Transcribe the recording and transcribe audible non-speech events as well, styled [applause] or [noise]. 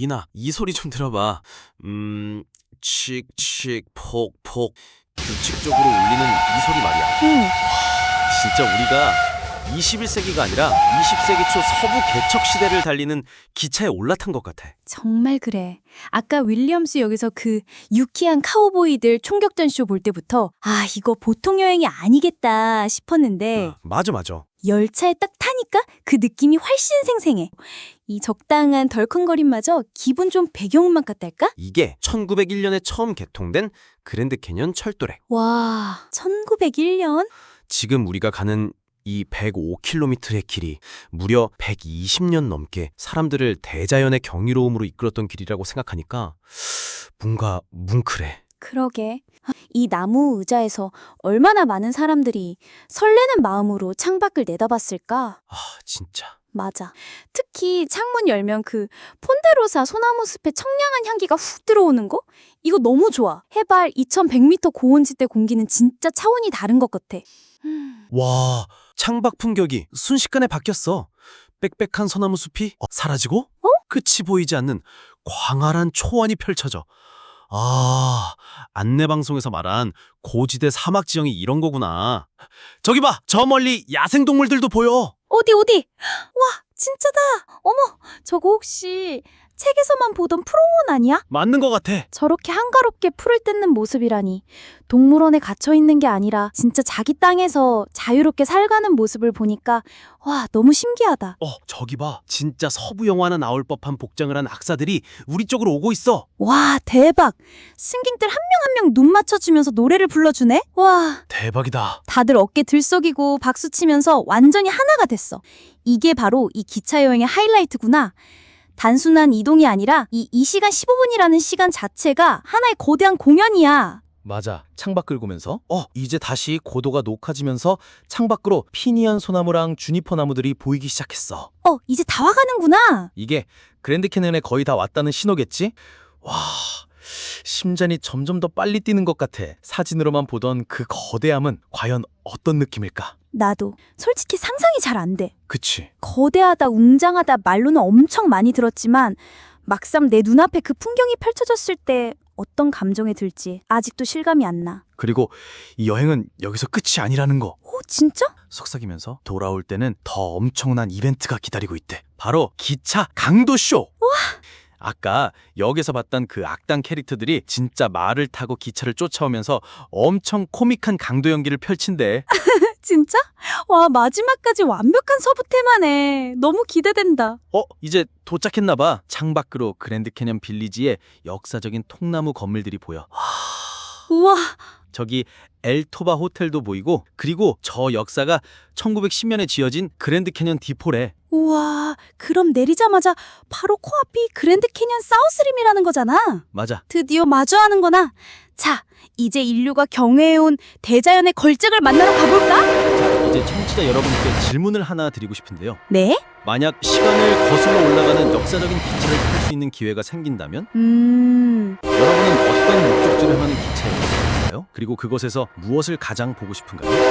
미나, 이 소리 좀 들어봐. 음, 칙칙, 폭, 폭. 규칙적으로 울리는 이 소리 말이야. 응. 진짜 우리가 21세기가 아니라 20세기 초 서부 개척 시대를 달리는 기차에 올라탄 것 같아. 정말 그래. 아까 윌리엄스 역에서 그 유키한 카우보이들 총격전 쇼 볼 때부터 아, 이거 보통 여행이 아니겠다 싶었는데 어, 맞아, 맞아. 열차에 딱 타니까 그 느낌이 훨씬 생생해. 이 적당한 덜컹거림마저 기분 좀 배경음악 같달까? 이게 1901년에 처음 개통된 그랜드 캐년 철도래. 와, 1901년? 지금 우리가 가는 이 105km의 길이 무려 120년 넘게 사람들을 대자연의 경이로움으로 이끌었던 길이라고 생각하니까 뭔가 뭉클해. 그러게. 이 나무 의자에서 얼마나 많은 사람들이 설레는 마음으로 창밖을 내다봤을까? 아, 진짜. 맞아. 특히 창문 열면 그 폰데로사 소나무 숲의 청량한 향기가 훅 들어오는 거? 이거 너무 좋아. 해발 2100m 고온지대 공기는 진짜 차원이 다른 것 같아. 음, 와, 창밖 풍경이 순식간에 바뀌었어. 빽빽한 소나무 숲이 어, 사라지고 어? 끝이 보이지 않는 광활한 초원이 펼쳐져. 아, 안내 방송에서 말한 고지대 사막 지형이 이런 거구나. 저기 봐, 저 멀리 야생 동물들도 보여. 어디 어디? 와, 진짜다. 어머, 저거 혹시 책에서만 보던 프롱온 아니야? 맞는 것 같아. 저렇게 한가롭게 풀을 뜯는 모습이라니. 동물원에 갇혀 있는 게 아니라 진짜 자기 땅에서 자유롭게 살가는 모습을 보니까 와, 너무 신기하다. 어, 저기 봐. 진짜 서부 영화나 나올 법한 복장을 한 악사들이 우리 쪽으로 오고 있어. 와, 대박. 승객들 한 명 한 명 눈 맞춰주면서 노래를 불러주네? 와, 대박이다. 다들 어깨 들썩이고 박수 치면서 완전히 하나가 됐어. 이게 바로 이 기차 여행의 하이라이트구나. 단순한 이동이 아니라 이 2시간 15분이라는 시간 자체가 하나의 거대한 공연이야. 맞아. 창밖을 보면서 어, 이제 다시 고도가 높아지면서 창밖으로 피니언 소나무랑 주니퍼 나무들이 보이기 시작했어. 어, 이제 다 와가는구나. 이게 그랜드 캐년에 거의 다 왔다는 신호겠지? 와, 심장이 점점 더 빨리 뛰는 것 같아. 사진으로만 보던 그 거대함은 과연 어떤 느낌일까? 나도 솔직히 상상이 잘 안 돼. 그치. 거대하다, 웅장하다 말로는 엄청 많이 들었지만 막상 내 눈앞에 그 풍경이 펼쳐졌을 때 어떤 감정이 들지 아직도 실감이 안 나. 그리고 이 여행은 여기서 끝이 아니라는 거. 오, 진짜? 속삭이면서 돌아올 때는 더 엄청난 이벤트가 기다리고 있대. 바로 기차 강도쇼! 아까 역에서 봤던 그 악당 캐릭터들이 진짜 말을 타고 기차를 쫓아오면서 엄청 코믹한 강도 연기를 펼친대. [laughs] 진짜? 와, 마지막까지 완벽한 서부 테마네. 너무 기대된다. 어, 이제 도착했나 봐. 창밖으로 그랜드 캐년 빌리지의 역사적인 통나무 건물들이 보여. [gasps] 우와, 저기 엘토바 호텔도 보이고 그리고 저 역사가 1910년에 지어진 그랜드 캐년 디포래. 우와. 그럼 내리자마자 바로 코앞이 그랜드 캐년 사우스림이라는 거잖아. 맞아. 드디어 마주하는구나. 자, 이제 인류가 경애해온 대자연의 걸작을 만나러 가볼까? 자, 이제 청취자 여러분께 질문을 하나 드리고 싶은데요. 네? 만약 시간을 거슬러 올라가는 역사적인 기차를 탈 수 있는 기회가 생긴다면 음, 여러분은 어떤 목적지를 향하는 기차에 올까요? 그리고 그곳에서 무엇을 가장 보고 싶은가요?